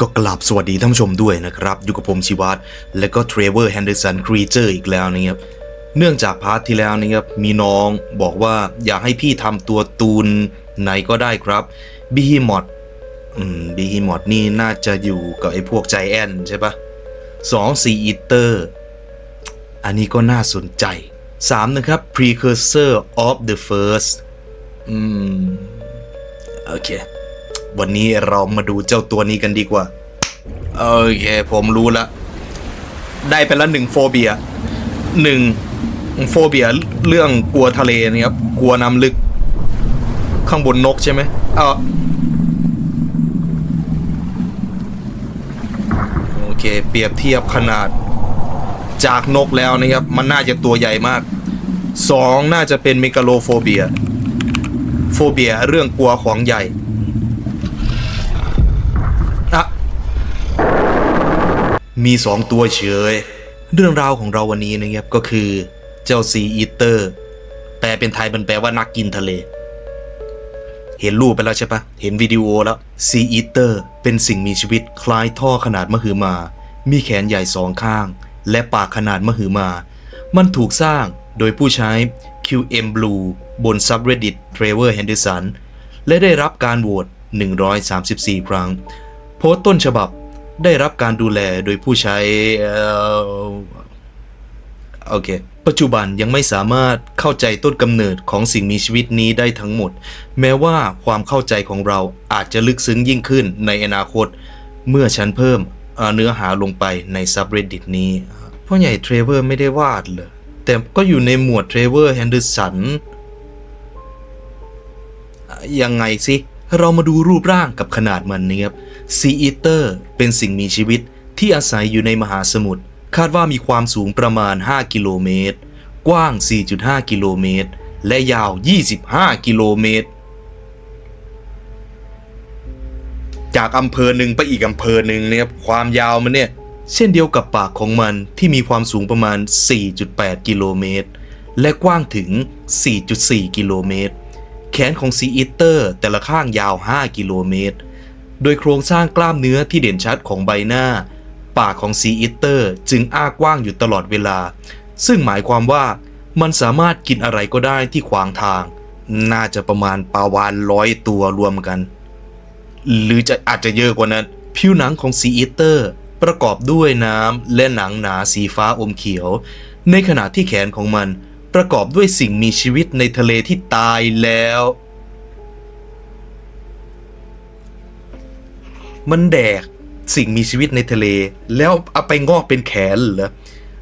ก็กลับสวัสดีท่านผู้ชมด้วยนะครับ อยู่กับผมชิวัตและก็เทรเวอร์แฮนเดอร์สันครีเจอร์อีกแล้วนะครับเนื่องจากพาร์ทที่แล้วนะครับมีน้องบอกว่าอยากให้พี่ทำตัวตูนไหนก็ได้ครับบีฮิมอดอืมบีฮิมอดนี่น่าจะอยู่กับไอ้พวกใจแอนใช่ปะสองซีอีเตอร์อันนี้ก็น่าสนใจ 3 นะครับ precursor of the first อืม โอเค วันนี้เรามาดูเจ้าตัวนี้กันดีกว่า โอเค ผมรู้ละ ได้ไปละหนึ่งโฟเบียหนึ่งโฟเบียเรื่องกลัวทะเลนะครับ กลัวน้ำลึก ข้างบนนกใช่ไหมเออโอเค เปรียบเทียบขนาด จากนกแล้วนะครับ มันน่าจะตัวใหญ่มากสองน่าจะเป็นเมกาโลโฟเบีย โฟเบียเรื่องกลัวของใหญ่ มีสองตัวเฉย เรื่องราวของเราวันนี้นะครับก็คือเจ้าซีอีเตอร์ แปลเป็นไทยมันแปลว่านักกินทะเล เห็นรูปไปแล้วใช่ปะเห็นวิดีโอแล้วซีอีเตอร์เป็นสิ่งมีชีวิตคล้ายท่อขนาดมหึมา มีแขนใหญ่สองข้าง และปากขนาดมหึมา มันถูกสร้างโดยผู้ใช้ QM Blue บน subreddit Trevor Henderson และได้รับการโหวต134 ครั้ง โพสต์ต้นฉบับ ได้รับการดูแลโดยผู้ใช้โอเค ปัจจุบันยังไม่สามารถเข้าใจต้นกำเนิดของสิ่งมีชีวิตนี้ได้ทั้งหมด แม้ว่าความเข้าใจของเราอาจจะลึกซึ้งยิ่งขึ้นในอนาคต เมื่อฉันเพิ่มเอ่อเนื้อหาลงไปใน subreddit นี้พ่อใหญ่เทรเวอร์ไม่ได้วาดเลยแต่ก็อยู่ในหมวดเทรเวอร์แฮนเดอร์สันยังไงสิ เรามาดูรูปร่างกับขนาดมันนะครับซีอีเตอร์เป็นสิ่งมีชีวิตที่อาศัยอยู่ในมหาสมุทรคาดว่ามีความสูงประมาณ 5 กิโลเมตร กว้าง 4.5 กิโลเมตร และยาว 25 กิโลเมตร จากอำเภอหนึ่งไปอีกอำเภอหนึ่งเนี่ยครับความยาวมันเนี่ยเช่นเดียวกับปากของมันที่มีความสูงประมาณ 4.8 กิโลเมตร และกว้างถึง 4.4 กิโลเมตร ขนของซีอีเตอร์แต่ละข้างยาว 5 กิโลเมตร โดยโครงสร้างกล้ามเนื้อที่เด่นชัดของใบหน้า ปากของซีอีเตอร์จึงอ้ากว้างอยู่ตลอดเวลา ซึ่งหมายความว่ามันสามารถกินอะไรก็ได้ที่ขวางทาง น่าจะประมาณปลาวานร้อยตัวรวมกัน หรือจะอาจจะเยอะกว่านั้น ผิวหนังของซีอีเตอร์ประกอบด้วยน้ำและหนังหนาสีฟ้าอมเขียว ในขณะที่แขนของมัน ประกอบด้วยสิ่งมีชีวิตในทะเลที่ตายแล้ว มันแดกสิ่งมีชีวิตในทะเล แล้วเอาไปงอกเป็นแขนเหรอ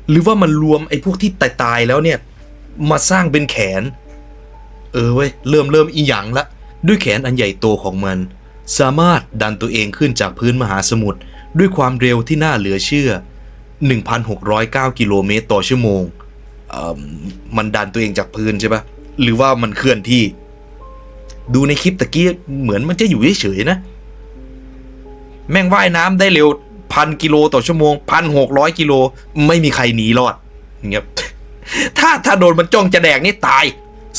หรือว่ามันรวมไอ้พวกที่ตายตายแล้วเนี่ย มาสร้างเป็นแขน เออเว้ยเริ่มเริ่มอีหยังละ ด้วยแขนอันใหญ่โตของมัน สามารถดันตัวเองขึ้นจากพื้นมหาสมุทรด้วยความเร็วที่น่าเหลือเชื่อ 1,609 กิโลเมตรต่อชั่วโมง มันดันตัวเองจากพื้นใช่ปะหรือว่ามันเคลื่อนที่ ดูในคลิปตะกี้เหมือนมันจะอยู่เฉยๆนะ แม่งว่ายน้ำได้เร็วพันกิโลต่อชั่วโมงพันหกร้อยกิโลไม่มีใครหนีรอดเงียบถ้าถ้าโดนมันจ้องจะแดกนี่ตาย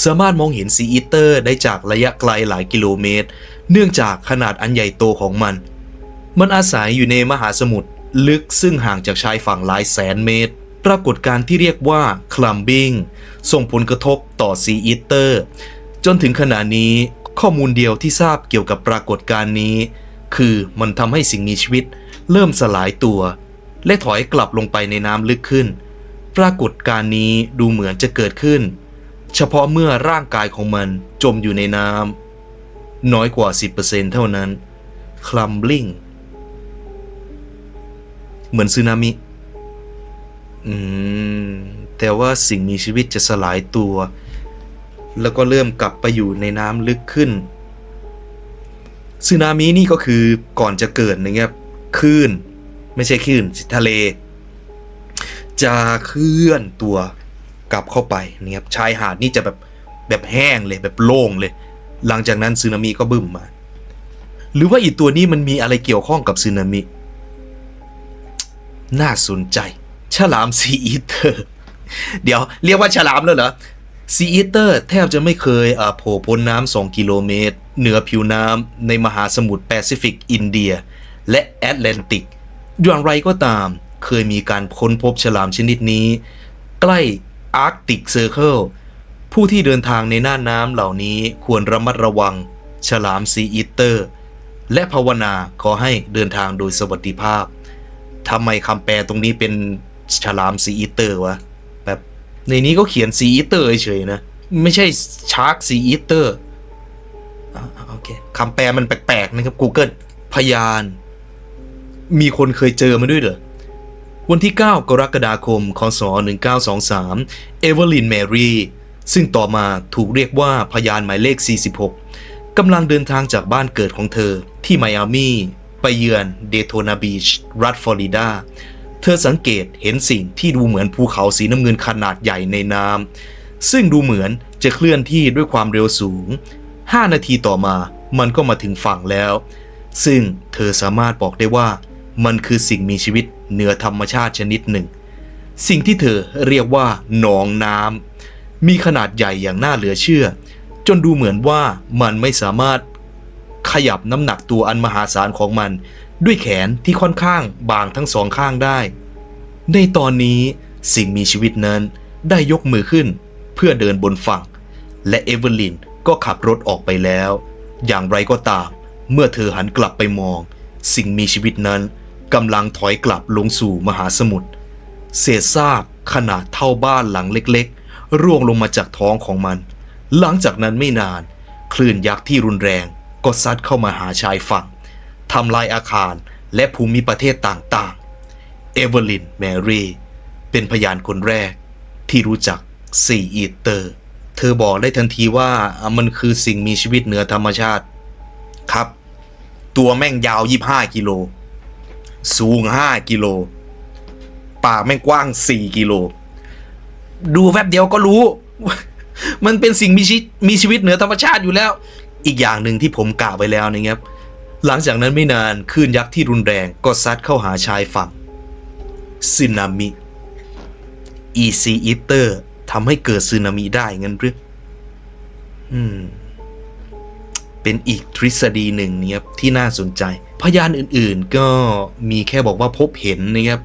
สามารถมองเห็นซีอีเตอร์ได้จากระยะไกลหลายกิโลเมตร เนื่องจากขนาดอันใหญ่โตของมัน มันอาศัยอยู่ในมหาสมุทรลึกซึ่งห่างจากชายฝั่งหลายแสนเมตร ปรากฏการที่เรียกว่าคลัมบิงส่งผลกระทบต่อซีอีเตอร์ จนถึงขณะนี้ข้อมูลเดียวที่ทราบเกี่ยวกับปรากฏการณ์นี้ คือมันทำให้สิ่งมีชีวิต เริ่มสลายตัว และถอยกลับลงไปในน้ำลึกขึ้น ปรากฏการณ์นี้ดูเหมือนจะเกิดขึ้น เฉพาะเมื่อร่างกายของมันจมอยู่ในน้ำน้อยกว่า 10%เท่านั้นคลัมบลิงเหมือนสึนามิ อืม แต่ว่าสิ่งมีชีวิตจะสลายตัว แล้วก็เริ่มกลับไปอยู่ในน้ำลึกขึ้นสึนามินี่ก็คือก่อนจะเกิดนะครับคลื่น ไม่ใช่คลื่นทะเล จะเคลื่อนตัวกลับเข้าไปนะครับชายหาดนี่จะแบบแบบแห้งเลยแบบโล่งเลย หลังจากนั้นสึนามิก็บึ้มมา หรือว่าอีตัวนี้มันมีอะไรเกี่ยวข้องกับสึนามิ น่าสนใจ ฉลามซีอีเตอร์ เดี๋ยวเรียกว่าฉลามแล้วเหรอซีอีเตอร์แทบจะไม่เคยโผล่พ้นน้ำ2กิโลเมตร เหนือผิวน้ำในมหาสมุทรแปซิฟิกอินเดีย และแอตแลนติกอย่างไรก็ตามเคยมีการค้นพบฉลามชนิดนี้ ใกล้อาร์กติกเซอร์เคิลผู้ที่เดินทางในน่านน้ำเหล่านี้ควรระมัดระวัง ฉลามซีอีเตอร์ และภาวนาขอให้เดินทางโดยสวัสดิภาพทำไมคำแปลตรงนี้เป็น ฉลามซีอีเตอร์วะ แบบในนี้ก็เขียนซีอีเตอร์เฉยๆนะ ไม่ใช่ชาร์กซีอีเตอร์โอเคคำแปลมันแปลกๆนะครับ Google พยาน มีคนเคยเจอมาด้วยเหรอ วันที่ 9 กรกฎาคม คศ 1923 เอเวอร์ลินแมรี่ ซึ่งต่อมาถูกเรียกว่าพยานหมายเลข 46 กำลังเดินทางจากบ้านเกิดของเธอที่ไมอามีไปเยือนเดโทนาบีช รัฐฟลอริดา ธอสังเกตเห็นสิ่งที่ดูเหมือนภูเขาสีน้ำเงินขนาดใหญ่ในน้ำซึ่งดูเหมือนจะเคลื่อนที่ด้วยความเร็วสูง 5 นาทีต่อมามันก็มาถึงฝั่งแล้ว ซึ่งเธอสามารถบอกได้ว่า มันคือสิ่งมีชีวิตเหนือธรรมชาติชนิดหนึ่ง สิ่งที่เธอเรียกว่าหนองน้ำมีขนาดใหญ่อย่างน่าเหลือเชื่อ จนดูเหมือนว่ามันไม่สามารถ ขยับน้ำหนักตัวอันมหาศาลของมัน ด้วยแขนที่ค่อนข้างบางทั้งสองข้างได้ ในตอนนี้สิ่งมีชีวิตนั้นได้ยกมือขึ้นเพื่อเดินบนฝั่ง และเอเวอร์ลินก็ขับรถออกไปแล้ว อย่างไรก็ตาม เมื่อเธอหันกลับไปมอง สิ่งมีชีวิตนั้นกำลังถอยกลับลงสู่มหาสมุทรเศษซากขนาดเท่าบ้านหลังเล็กๆ ร่วงลงมาจากท้องของมัน หลังจากนั้นไม่นาน คลื่นยักษ์ที่รุนแรง ก็ซัดเข้ามาหาชายฝั่งทำลายอาคารและภูมิประเทศต่างๆ เอเวอร์ลินแมรี่เป็นพยานคนแรกที่รู้จักซีอีเตอร์ เธอบอกได้ทันทีว่ามันคือสิ่งมีชีวิตเหนือธรรมชาติ ครับ ตัวแม่งยาว 25 กิโล สูง 5 กิโล ปากแม่งกว้าง 4 กิโล ดูแป๊บเดียวก็รู้ มันเป็นสิ่งมีชีวิตมีชีวิตเหนือธรรมชาติอยู่แล้ว อีกอย่างหนึ่งที่ผมกล่าวไว้แล้วนะครับหลังจากนั้นไม่นานคลื่นยักษ์ที่รุนแรงก็ซัดเข้าหาชายฝั่งสึนามิอีซีอีเตอร์ทำให้เกิดสึนามิได้งั้นหรืออืม เป็นอีกทฤษฎีหนึ่งนะครับที่น่าสนใจ พยานอื่นๆก็มีแค่บอกว่าพบเห็นนะครับ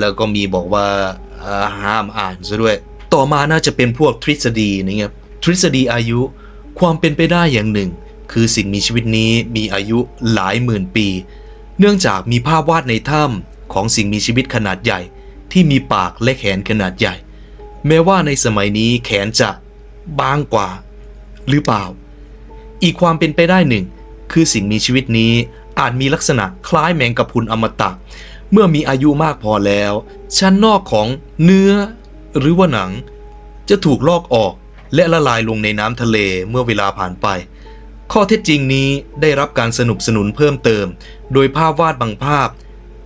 แล้วก็มีบอกว่าอ่าห้ามอ่านซะด้วย ต่อมาน่าจะเป็นพวกทฤษฎีนะครับทฤษฎีอายุ ความเป็นไปได้อย่างหนึ่ง คือสิ่งมีชีวิตนี้มีอายุหลายหมื่นปี เนื่องจากมีภาพวาดในถ้ำของสิ่งมีชีวิตขนาดใหญ่ ที่มีปากและแขนขนาดใหญ่ แม้ว่าในสมัยนี้แขนจะบางกว่า หรือเปล่า อีกความเป็นไปได้หนึ่ง คือสิ่งมีชีวิตนี้อาจมีลักษณะคล้ายแมงกะพรุนอมตะ เมื่อมีอายุมากพอแล้ว ชั้นนอกของเนื้อหรือว่าหนัง จะถูกลอกออก และละลายลงในน้ำทะเลเมื่อเวลาผ่านไป ข้อเท็จจริงนี้ได้รับการสนับสนุนเพิ่มเติม โดยภาพวาดบางภาพ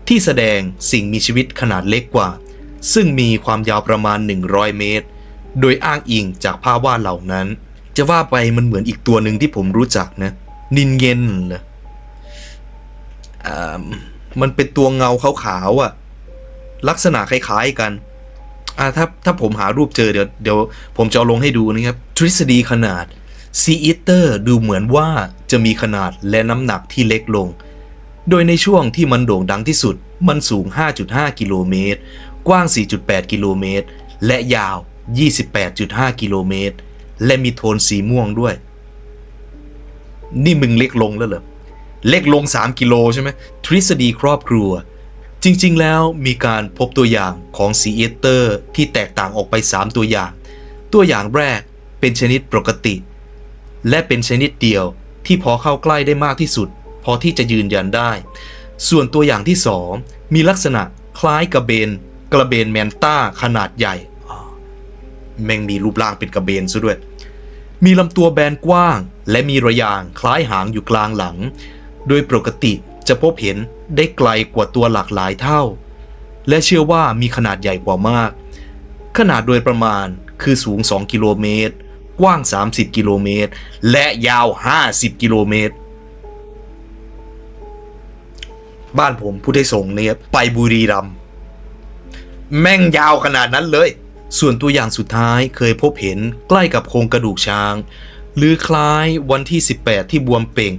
ที่แสดงสิ่งมีชีวิตขนาดเล็กกว่า ซึ่งมีความยาวประมาณ 100 เมตร โดยอ้างอิงจากภาพวาดเหล่านั้น จะว่าไปมันเหมือนอีกตัวหนึ่งที่ผมรู้จักนะ นินเย็นเหรออ่ามันเป็นตัวเงาขาวๆอะลักษณะคล้ายๆกัน อ่าถ้าถ้าผมหารูปเจอเดี๋ยวเดี๋ยวผมจะเอาลงให้ดูนะครับ ทฤษฎีขนาดซีอีเตอร์ดูเหมือนว่าจะมีขนาดและน้ำหนักที่เล็กลง โดยในช่วงที่มันโด่งดังที่สุด มันสูง 5.5 กิโลเมตร กว้าง 4.8 กิโลเมตร และยาว 28.5 กิโลเมตร และมีโทนสีม่วงด้วย นี่มึงเล็กลงแล้วเหรอ เล็กลง 3 กิโลใช่ไหมทฤษฎีครอบครัว จริงๆ แล้วมีการพบตัวอย่างของซีเอเตอร์ที่แตกต่างออกไป 3 ตัวอย่าง ตัวอย่างแรกเป็นชนิดปกติ และเป็นชนิดเดียวที่พอเข้าใกล้ได้มากที่สุด พอที่จะยืนยันได้ ส่วนตัวอย่างที่ 2 มีลักษณะคล้ายกระเบน กระเบนแมนต้าขนาดใหญ่แม่งมีรูปร่างเป็นกระเบนซะด้วย มีลำตัวแบนกว้าง และมีระยางคล้ายหางอยู่กลางหลัง โดยปกติ จะพบเห็นได้ไกลกว่าตัวหลากหลายเท่า และเชื่อว่ามีขนาดใหญ่กว่ามาก ขนาดโดยประมาณคือสูง 2 กิโลเมตร กว้าง 30 กิโลเมตร และยาว 50 กิโลเมตร บ้านผมผู้ได้ส่งเนี่ยไปบุรีรัมแม่งยาวขนาดนั้นเลย ส่วนตัวอย่างสุดท้ายเคยพบเห็นใกล้กับโครงกระดูกช้าง หรือคล้ายวันที่ 18 ที่บวมเป่ง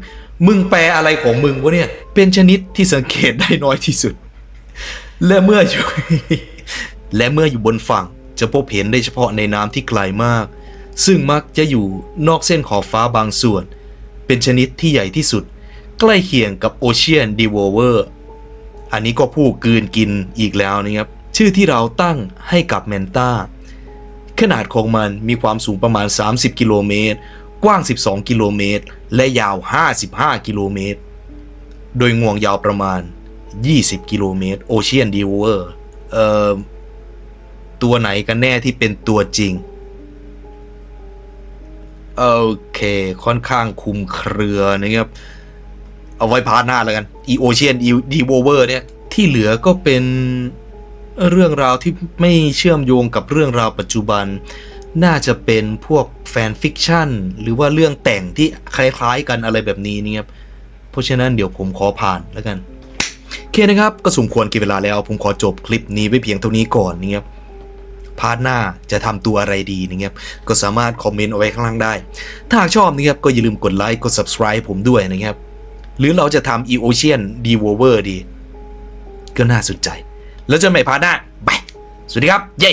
มึงแปลอะไรของมึงวะเนี่ย เป็นชนิดที่สังเกตได้น้อยที่สุด และเมื่ออยู่ และเมื่ออยู่บนฝั่งจะพบเห็นได้เฉพาะในน้ำที่ไกลมาก ซึ่งมักจะอยู่นอกเส้นขอบฟ้าบางส่วน เป็นชนิดที่ใหญ่ที่สุด ใกล้เคียงกับโอเชียนดีวเวอร์ อันนี้ก็ผู้กืนกินอีกแล้วนะครับ ชื่อที่เราตั้งให้กับแมนตาขนาดของมันมีความสูงประมาณ 30 กิโลเมตร กว้าง 12 กิโลเมตร และยาว 55 กิโลเมตร โดยงวงยาวประมาณ 20 กิโลเมตร โอเชียนดีเวอร์เอ่อตัวไหนกันแน่ที่เป็นตัวจริง โอเค ค่อนข้างคุมเครือนะครับ เอาไว้พาร์ทหน้าแล้วกัน อีโอเชียนดีโวเวอร์เนี่ย ที่เหลือก็เป็นเรื่องราวที่ไม่เชื่อมโยงกับเรื่องราวปัจจุบัน น่าจะเป็นพวก แฟนฟิกชันหรือว่าเรื่องแต่งที่คล้ายๆกันอะไรแบบนี้นะครับเพราะฉะนั้นเดี๋ยวผมขอผ่านแล้วกันโอเคนะครับก็สมควรกินเวลาแล้ว ผมขอจบคลิปนี้ไว้เพียงเท่านี้ก่อนนะครับพาร์ทหน้าจะทำตัวอะไรดีนะครับก็สามารถคอมเมนต์เอาไว้ข้างล่างได้ ถ้าหากชอบนะครับก็อย่าลืมกดไลค์กด subscribe ผมด้วยนะครับหรือเราจะทำ e ocean d e v o v e r ดี ก็น่าสนใจ แล้วเจอกันใหม่พาร์ทหน้าบายสวัสดีครับ เย้